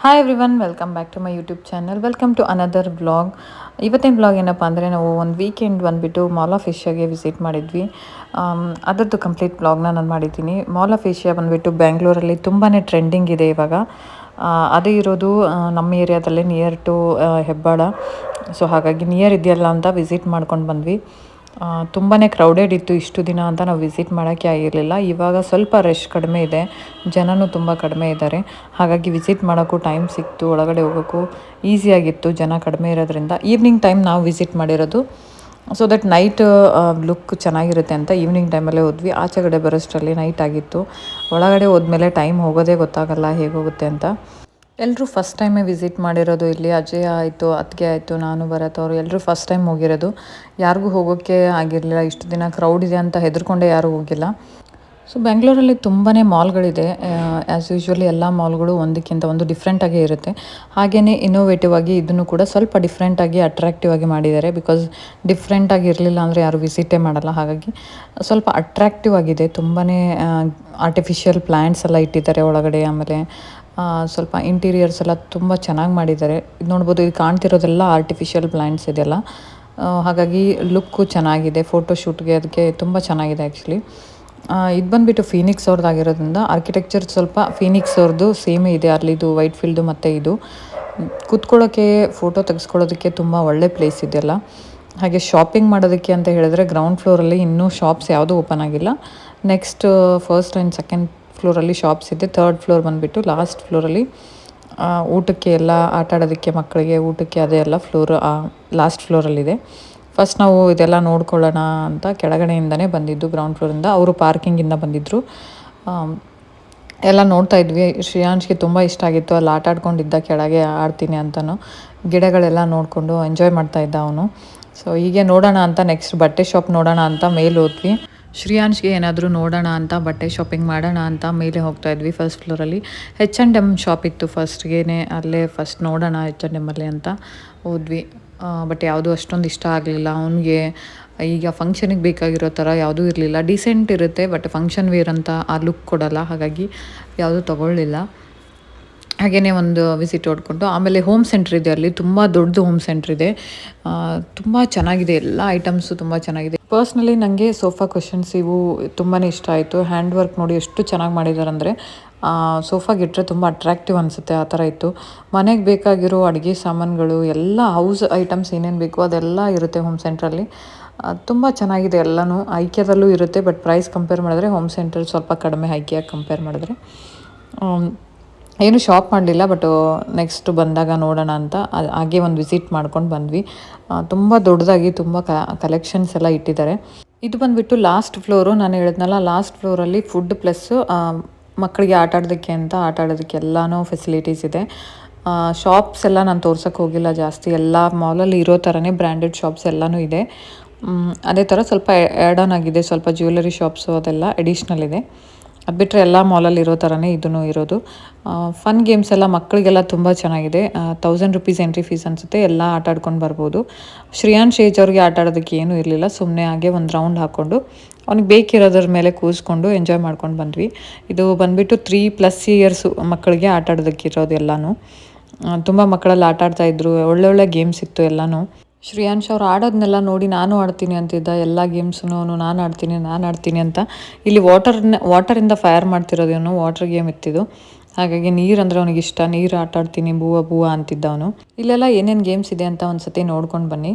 Hi everyone welcome back to my YouTube channel welcome to another blog ಇವತ್ತಿನ blog ಏನಪ್ಪ ಅಂದರೆ ನಾವು ಒಂದು ವೀಕೆಂಡ್ ಬಂದುಬಿಟ್ಟು ಮಾಲ್ ಆಫ್ ಏಷ್ಯಾಗೆ ವಿಸಿಟ್ ಮಾಡಿದ್ವಿ. ಅದರದ್ದು ಕಂಪ್ಲೀಟ್ ಬ್ಲಾಗ್ನ ನಾನು ಮಾಡಿದ್ದೀನಿ. ಮಾಲ್ ಆಫ್ ಏಷ್ಯಾ ಬಂದುಬಿಟ್ಟು ಬ್ಯಾಂಗ್ಳೂರಲ್ಲಿ ತುಂಬಾ ಟ್ರೆಂಡಿಂಗ್ ಇದೆ ಇವಾಗ. ಅದೇ ಇರೋದು ನಮ್ಮ ಏರಿಯಾದಲ್ಲೇ ನಿಯರ್ ಟು ಹೆಬ್ಬಾಳ. ಸೊ ಹಾಗಾಗಿ ನಿಯರ್ ಇದೆಯಲ್ಲ ಅಂತ ವಿಸಿಟ್ ಮಾಡ್ಕೊಂಡು ಬಂದ್ವಿ. ತುಂಬಾ ಕ್ರೌಡೆಡ್ ಇತ್ತು ಇಷ್ಟು ದಿನ ಅಂತ ನಾವು ವಿಸಿಟ್ ಮಾಡೋಕ್ಕೆ ಆಗಿರಲಿಲ್ಲ. ಇವಾಗ ಸ್ವಲ್ಪ ರಶ್ ಕಡಿಮೆ ಇದೆ. ಜನನೂ ತುಂಬ ಕಡಿಮೆ ಇದ್ದಾರೆ. ಹಾಗಾಗಿ ವಿಸಿಟ್ ಮಾಡೋಕ್ಕೂ ಟೈಮ್ ಸಿಕ್ತು, ಒಳಗಡೆ ಹೋಗೋಕ್ಕೂ ಈಸಿಯಾಗಿತ್ತು ಜನ ಕಡಿಮೆ ಇರೋದ್ರಿಂದ. ಈವ್ನಿಂಗ್ ಟೈಮ್ ನಾವು ವಿಸಿಟ್ ಮಾಡಿರೋದು. ಸೊ ದಟ್ ನೈಟ್ ಲುಕ್ ಚೆನ್ನಾಗಿರುತ್ತೆ ಅಂತ ಈವ್ನಿಂಗ್ ಟೈಮಲ್ಲೇ ಹೋದ್ವಿ. ಆಚೆಗಡೆ ಬರೋಷ್ಟರಲ್ಲಿ ನೈಟ್ ಆಗಿತ್ತು. ಒಳಗಡೆ ಹೋದ್ಮೇಲೆ ಟೈಮ್ ಹೋಗೋದೇ ಗೊತ್ತಾಗಲ್ಲ ಹೇಗೋಗುತ್ತೆ ಅಂತ. ಎಲ್ಲರೂ ಫಸ್ಟ್ ಟೈಮೇ ವಿಸಿಟ್ ಮಾಡಿರೋದು ಇಲ್ಲಿ. ಅಜಯ್ ಆಯಿತು ಅತ್ತಿಗೆ ಆಯಿತು, ನಾನು ಭರತ್ ಅವರು ಎಲ್ಲರೂ ಫಸ್ಟ್ ಟೈಮ್ ಹೋಗಿರೋದು. ಯಾರಿಗೂ ಹೋಗೋಕ್ಕೆ ಆಗಿರಲಿಲ್ಲ. ಇಷ್ಟು ದಿನ ಕ್ರೌಡ್ ಇದೆ ಅಂತ ಹೆದರ್ಕೊಂಡೆ ಯಾರೂ ಹೋಗಿಲ್ಲ. ಸೊ ಬೆಂಗಳೂರಲ್ಲಿ ತುಂಬಾ ಮಾಲ್ಗಳಿದೆ ಆ್ಯಸ್ ಯೂಶ್ವಲಿ ಎಲ್ಲ ಮಾಲ್ಗಳು ಒಂದಕ್ಕಿಂತ ಒಂದು ಡಿಫ್ರೆಂಟಾಗೇ ಇರುತ್ತೆ. ಹಾಗೆಯೇ ಇನ್ನೋವೇಟಿವ್ ಆಗಿ ಇದನ್ನು ಕೂಡ ಸ್ವಲ್ಪ ಡಿಫ್ರೆಂಟಾಗಿ ಅಟ್ರಾಕ್ಟಿವ್ ಆಗಿ ಮಾಡಿದ್ದಾರೆ. ಬಿಕಾಸ್ ಡಿಫ್ರೆಂಟಾಗಿ ಇರಲಿಲ್ಲ ಅಂದರೆ ಯಾರು ವಿಸಿಟೇ ಮಾಡಲ್ಲ. ಹಾಗಾಗಿ ಸ್ವಲ್ಪ ಅಟ್ರಾಕ್ಟಿವ್ ಆಗಿದೆ. ತುಂಬಾ ಆರ್ಟಿಫಿಷಿಯಲ್ ಪ್ಲ್ಯಾಂಟ್ಸ್ ಎಲ್ಲ ಇಟ್ಟಿದ್ದಾರೆ ಒಳಗಡೆ. ಆಮೇಲೆ ಸ್ವಲ್ಪ ಇಂಟೀರಿಯರ್ಸ್ ಎಲ್ಲ ತುಂಬ ಚೆನ್ನಾಗಿ ಮಾಡಿದ್ದಾರೆ. ಇದು ನೋಡ್ಬೋದು ಇದು ಕಾಣ್ತಿರೋದೆಲ್ಲ ಆರ್ಟಿಫಿಷಿಯಲ್ ಪ್ಲ್ಯಾಂಟ್ಸ್ ಇದೆಲ್ಲ ಹಾಗಾಗಿ ಲುಕ್ಕು ಚೆನ್ನಾಗಿದೆ ಫೋಟೋ ಶೂಟ್ಗೆ ಅದಕ್ಕೆ ತುಂಬ ಚೆನ್ನಾಗಿದೆ ಆ್ಯಕ್ಚುಲಿ ಇದು ಬಂದುಬಿಟ್ಟು ಫೀನಿಕ್ಸ್ ಅವ್ರದ್ದು ಆಗಿರೋದ್ರಿಂದ ಆರ್ಕಿಟೆಕ್ಚರ್ ಸ್ವಲ್ಪ ಫೀನಿಕ್ಸ್ ಅವ್ರದ್ದು ಸೇಮ್ ಇದೆ ಅಲ್ಲಿದು ವೈಟ್ ಫೀಲ್ಡು ಮತ್ತು ಇದು. ಕೂತ್ಕೊಳ್ಳೋಕ್ಕೆ ಫೋಟೋ ತೆಗೆಸ್ಕೊಳ್ಳೋದಕ್ಕೆ ತುಂಬ ಒಳ್ಳೆ ಪ್ಲೇಸ್ ಇದೆಯಲ್ಲ. ಹಾಗೆ ಶಾಪಿಂಗ್ ಮಾಡೋದಕ್ಕೆ ಅಂತ ಹೇಳಿದ್ರೆ ಗ್ರೌಂಡ್ ಫ್ಲೋರಲ್ಲಿ ಇನ್ನೂ ಶಾಪ್ಸ್ ಯಾವುದೂ ಓಪನ್ ಆಗಿಲ್ಲ. ನೆಕ್ಸ್ಟ್ ಫಸ್ಟ್ ಆ್ಯಂಡ್ ಸೆಕೆಂಡ್ ಫ್ಲೋರಲ್ಲಿ ಶಾಪ್ಸ್ ಇದೆ. ಥರ್ಡ್ ಫ್ಲೋರ್ ಬಂದುಬಿಟ್ಟು ಲಾಸ್ಟ್ ಫ್ಲೋರಲ್ಲಿ ಊಟಕ್ಕೆ ಎಲ್ಲ ಆಟ ಆಡೋದಕ್ಕೆ ಮಕ್ಕಳಿಗೆ ಊಟಕ್ಕೆ ಅದೇ ಎಲ್ಲ ಫ್ಲೋರ್ ಲಾಸ್ಟ್ ಫ್ಲೋರಲ್ಲಿದೆ ಫಸ್ಟ್ ನಾವು ಇದೆಲ್ಲ ನೋಡ್ಕೊಳ್ಳೋಣ ಅಂತ ಕೆಳಗಡೆಯಿಂದನೇ ಬಂದಿದ್ದು ಗ್ರೌಂಡ್ ಫ್ಲೋರಿಂದ ಅವರು ಪಾರ್ಕಿಂಗಿಂದ ಬಂದಿದ್ದರು ಎಲ್ಲ ನೋಡ್ತಾ ಇದ್ವಿ. ಶ್ರೇಯಾಂಶ್ಗೆ ತುಂಬ ಇಷ್ಟ ಆಗಿತ್ತು. ಅಲ್ಲಿ ಆಟ ಆಡ್ಕೊಂಡಿದ್ದ, ಕೆಳಗೆ ಆಡ್ತೀನಿ ಅಂತಲೂ ಗಿಡಗಳೆಲ್ಲ ನೋಡಿಕೊಂಡು ಎಂಜಾಯ್ ಮಾಡ್ತಾ ಇದ್ದ ಅವನು. ಸೊ ಹೀಗೆ ನೋಡೋಣ ಅಂತ ನೆಕ್ಸ್ಟ್ ಬಟ್ಟೆ ಶಾಪ್ ನೋಡೋಣ ಅಂತ ಮೇಲೆ ಹೋದ್ವಿ ಶ್ರೇಯಾಂಶ್ಗೆ ಏನಾದರೂ ನೋಡೋಣ ಅಂತ, ಬಟ್ಟೆ ಶಾಪಿಂಗ್ ಮಾಡೋಣ ಅಂತ ಮೇಲೆ ಹೋಗ್ತಾ ಇದ್ವಿ ಫಸ್ಟ್ ಫ್ಲೋರಲ್ಲಿ ಹೆಚ್ ಆ್ಯಂಡ್ ಎಂ ಶಾಪ್ ಇತ್ತು ಫಸ್ಟ್ಗೆ ಅಲ್ಲೇ ಫಸ್ಟ್ ನೋಡೋಣ ಹೆಚ್ ಆ್ಯಂಡ್ ಎಮ್ಮಲ್ಲಿ ಅಂತ ಹೋದ್ವಿ. ಬಟ್ ಯಾವುದು ಅಷ್ಟೊಂದು ಇಷ್ಟ ಆಗಲಿಲ್ಲ ಅವನಿಗೆ. ಈಗ ಫಂಕ್ಷನಿಗೆ ಬೇಕಾಗಿರೋ ಥರ ಯಾವುದೂ ಇರಲಿಲ್ಲ. ಡಿಸೆಂಟ್ ಇರುತ್ತೆ ಬಟ್ ಫಂಕ್ಷನ್ ವೇರ್ ಅಂತ ಆ ಲುಕ್ ಕೊಡಲ್ಲ, ಹಾಗಾಗಿ ಯಾವುದೂ ತೊಗೊಳ್ಳಿಲ್ಲ. ಹಾಗೆಯೇ ಒಂದು ವಿಸಿಟ್ ಹೊಡ್ಕೊಂಡು, ಆಮೇಲೆ ಹೋಮ್ ಸೆಂಟ್ರ್ ಇದೆ ಅಲ್ಲಿ, ತುಂಬ ದೊಡ್ಡದು ಹೋಮ್ ಸೆಂಟ್ರ್ ಇದೆ. ತುಂಬ ಚೆನ್ನಾಗಿದೆ, ಎಲ್ಲ ಐಟಮ್ಸು ತುಂಬ ಚೆನ್ನಾಗಿದೆ. ಪರ್ಸ್ನಲಿ ನನಗೆ ಸೋಫಾ ಕ್ವಶನ್ಸ್ ಇವು ತುಂಬಾ ಇಷ್ಟ ಆಯಿತು. ಹ್ಯಾಂಡ್ ವರ್ಕ್ ನೋಡಿ ಎಷ್ಟು ಚೆನ್ನಾಗಿ ಮಾಡಿದ್ದಾರೆ ಅಂದರೆ ಸೋಫಾಗೆ ಇಟ್ಟರೆ ತುಂಬ ಅಟ್ರಾಕ್ಟಿವ್ ಅನಿಸುತ್ತೆ, ಆ ಥರ ಇತ್ತು. ಮನೆಗೆ ಬೇಕಾಗಿರೋ ಅಡುಗೆ ಸಾಮಾನುಗಳು, ಎಲ್ಲ ಹೌಸ್ ಐಟಮ್ಸ್ ಏನೇನು ಬೇಕು ಅದೆಲ್ಲ ಇರುತ್ತೆ ಹೋಮ್ ಸೆಂಟ್ರಲ್ಲಿ ತುಂಬ ಚೆನ್ನಾಗಿದೆ ಎಲ್ಲನೂ. ಐಕ್ಯದಲ್ಲೂ ಇರುತ್ತೆ ಬಟ್ ಪ್ರೈಸ್ ಕಂಪೇರ್ ಮಾಡಿದ್ರೆ ಹೋಮ್ ಸೆಂಟ್ರಲ್ಲಿ ಸ್ವಲ್ಪ ಕಡಿಮೆ ಐಕ್ಯಾಗಿ ಕಂಪೇರ್ ಮಾಡಿದ್ರೆ. ಏನು ಶಾಪ್ ಮಾಡಲಿಲ್ಲ ಬಟ್ ನೆಕ್ಸ್ಟ್ ಬಂದಾಗ ನೋಡೋಣ ಅಂತ. ಹಾಗೆ ಒಂದು ವಿಸಿಟ್ ಮಾಡ್ಕೊಂಡು ಬಂದ್ವಿ. ತುಂಬ ದೊಡ್ಡದಾಗಿ ತುಂಬ ಕಲೆಕ್ಷನ್ಸ್ ಎಲ್ಲ ಇಟ್ಟಿದ್ದಾರೆ. ಇದು ಬಂದುಬಿಟ್ಟು ಲಾಸ್ಟ್ ಫ್ಲೋರು ನಾನು ಹೇಳಿದ್ನಲ್ಲ ಲಾಸ್ಟ್ ಫ್ಲೋರಲ್ಲಿ ಫುಡ್ ಪ್ಲಸ್ಸು ಮಕ್ಕಳಿಗೆ ಆಟ ಆಡೋದಕ್ಕೆ ಅಂತ ಆಟ ಆಡೋದಕ್ಕೆ ಎಲ್ಲನೂ ಫೆಸಿಲಿಟೀಸ್ ಇದೆ. ಶಾಪ್ಸ್ ಎಲ್ಲ ನಾನು ತೋರ್ಸೋಕ್ಕೆ ಹೋಗಿಲ್ಲ ಜಾಸ್ತಿ. ಎಲ್ಲ ಮಾಲಲ್ಲಿ ಇರೋ ಥರನೇ ಬ್ರ್ಯಾಂಡೆಡ್ ಶಾಪ್ಸ್ ಎಲ್ಲನೂ ಇದೆ. ಅದೇ ಥರ ಸ್ವಲ್ಪ ಆ್ಯಡ್ ಆನ್ ಆಗಿದೆ. ಸ್ವಲ್ಪ ಜ್ಯುವೆಲರಿ ಶಾಪ್ಸು ಅದೆಲ್ಲ ಅಡಿಷ್ನಲ್ ಇದೆ. ಅದು ಬಿಟ್ಟರೆ ಎಲ್ಲ ಮಾಲಲ್ಲಿ ಇರೋ ಥರನೇ ಇದೂ ಇರೋದು. ಫನ್ ಗೇಮ್ಸ್ ಎಲ್ಲ ಮಕ್ಕಳಿಗೆಲ್ಲ ತುಂಬ ಚೆನ್ನಾಗಿದೆ. ತೌಸಂಡ್ ರುಪೀಸ್ ಎಂಟ್ರಿ ಫೀಸ್ ಅನಿಸುತ್ತೆ. ಎಲ್ಲ ಆಟ ಆಡ್ಕೊಂಡು ಬರ್ಬೋದು. ಶ್ರೇಯಾನ್ಶ್ ಶೇಜ್ ಅವ್ರಿಗೆ ಆಟ ಆಡೋದಕ್ಕೆ ಏನೂ ಇರಲಿಲ್ಲ. ಸುಮ್ಮನೆ ಹಾಗೆ ಒಂದು ರೌಂಡ್ ಹಾಕ್ಕೊಂಡು ಅವ್ನಿಗೆ ಬೇಕಿರೋದ್ರ ಮೇಲೆ ಕೂರಿಸ್ಕೊಂಡು ಎಂಜಾಯ್ ಮಾಡ್ಕೊಂಡು ಬಂದ್ವಿ. ಇದು ಬಂದುಬಿಟ್ಟು ತ್ರೀ ಪ್ಲಸ್ ಇಯರ್ಸು ಮಕ್ಕಳಿಗೆ ಆಟ ಆಡೋದಕ್ಕೆ ಇರೋದು ಎಲ್ಲನೂ. ತುಂಬ ಮಕ್ಕಳಲ್ಲಿ ಆಟ ಆಡ್ತಾಯಿದ್ರು ಒಳ್ಳೊಳ್ಳೆ ಗೇಮ್ಸ್ ಇತ್ತು ಎಲ್ಲನೂ. ಶ್ರೇಯಾಂಶ್ ಅವ್ರು ಆಡೋದನ್ನೆಲ್ಲ ನೋಡಿ ನಾನು ಆಡ್ತೀನಿ ಅಂತಿದ್ದ, ಎಲ್ಲ ಗೇಮ್ಸೂ ನಾನು ಆಡ್ತೀನಿ ನಾನು ಆಡ್ತೀನಿ ಅಂತ. ಇಲ್ಲಿ ವಾಟರ್ನ ವಾಟರಿಂದ ಫೈರ್ ಮಾಡ್ತಿರೋದು ಇವನು ವಾಟರ್ ಗೇಮ್ ಇತ್ತಿದ್ದು. ಹಾಗಾಗಿ ನೀರು ಅಂದರೆ ಅವನಿಗೆ ಇಷ್ಟ, ನೀರು ಆಟ ಆಡ್ತೀನಿ ಬೂವ ಬೂವ ಅಂತಿದ್ದ ಅವನು ಇಲ್ಲೆಲ್ಲ ಏನೇನು ಗೇಮ್ಸ್ ಇದೆ ಅಂತ ಒಂದು ಸತಿ ನೋಡ್ಕೊಂಡು ಬನ್ನಿ.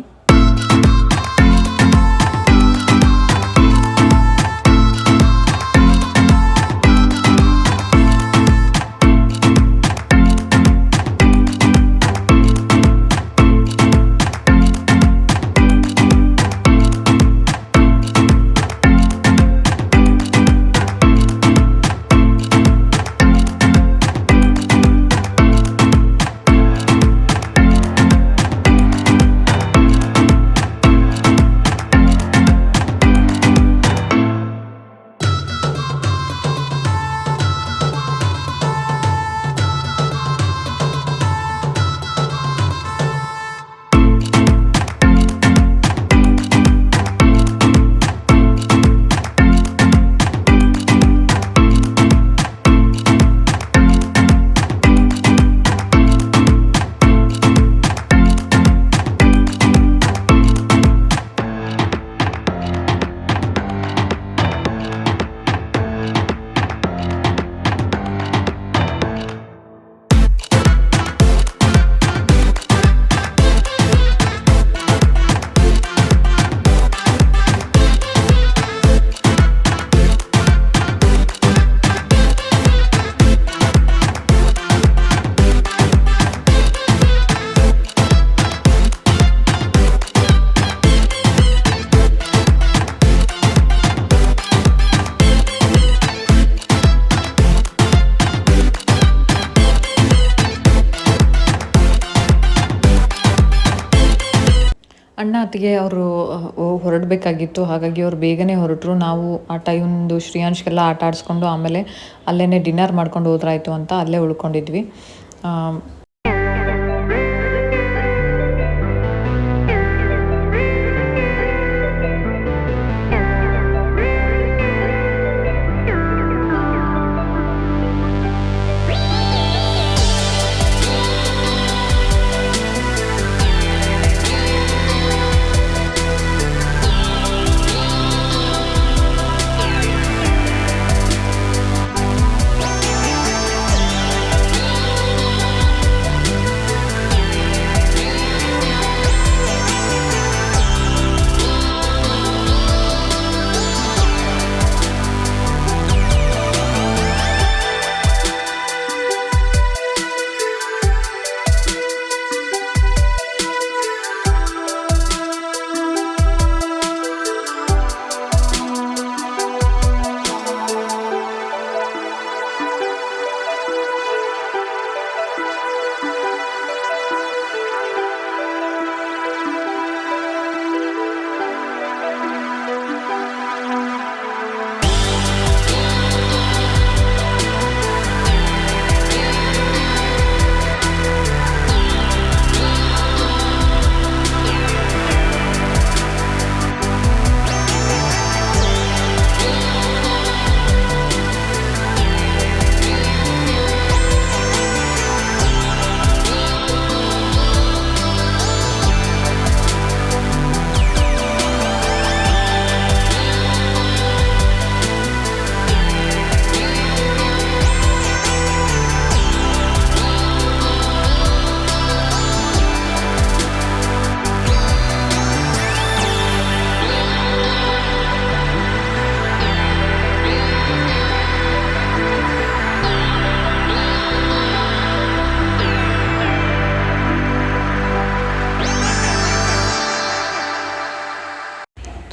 ಅಣ್ಣ ಅತ್ತಿಗೆ ಅವರು ಹೊರಡಬೇಕಾಗಿತ್ತು. ಹಾಗಾಗಿ ಅವ್ರು ಬೇಗನೆ ಹೊರಟರು. ನಾವು ಆ ಟೈಮ್ದು ಶ್ರೇಯಾಂಶ್ಗೆಲ್ಲ ಆಟ ಆಡಿಸ್ಕೊಂಡು ಆಮೇಲೆ ಅಲ್ಲೇ ಡಿನ್ನರ್ ಮಾಡ್ಕೊಂಡು ಹೋದ್ರಾಯ್ತು ಅಂತ ಅಲ್ಲೇ ಉಳ್ಕೊಂಡಿದ್ವಿ.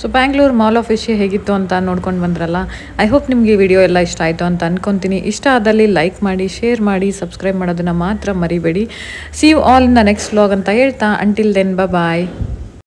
ಸೊ ಬ್ಯಾಂಗ್ಳೂರ್ ಮಾಲ್ ಆಫ್ ವಿಷಯ ಹೇಗಿತ್ತು ಅಂತ ನೋಡ್ಕೊಂಡು ಬಂದ್ರಲ್ಲ? ಐ ಹೋಪ್ ನಿಮಗೆ ವಿಡಿಯೋ ಎಲ್ಲ ಇಷ್ಟ ಆಯಿತು ಅಂತ ಅಂದ್ಕೊತೀನಿ ಇಷ್ಟ ಆದಲ್ಲಿ ಲೈಕ್ ಮಾಡಿ ಶೇರ್ ಮಾಡಿ ಸಬ್ಸ್ಕ್ರೈಬ್ ಮಾಡೋದನ್ನು ಮಾತ್ರ ಮರಿಬೇಡಿ. See you all in the next vlog ಅಂತ ಹೇಳ್ತಾ ಅಂಟಿಲ್ ದೆನ್ ಬಾಯ್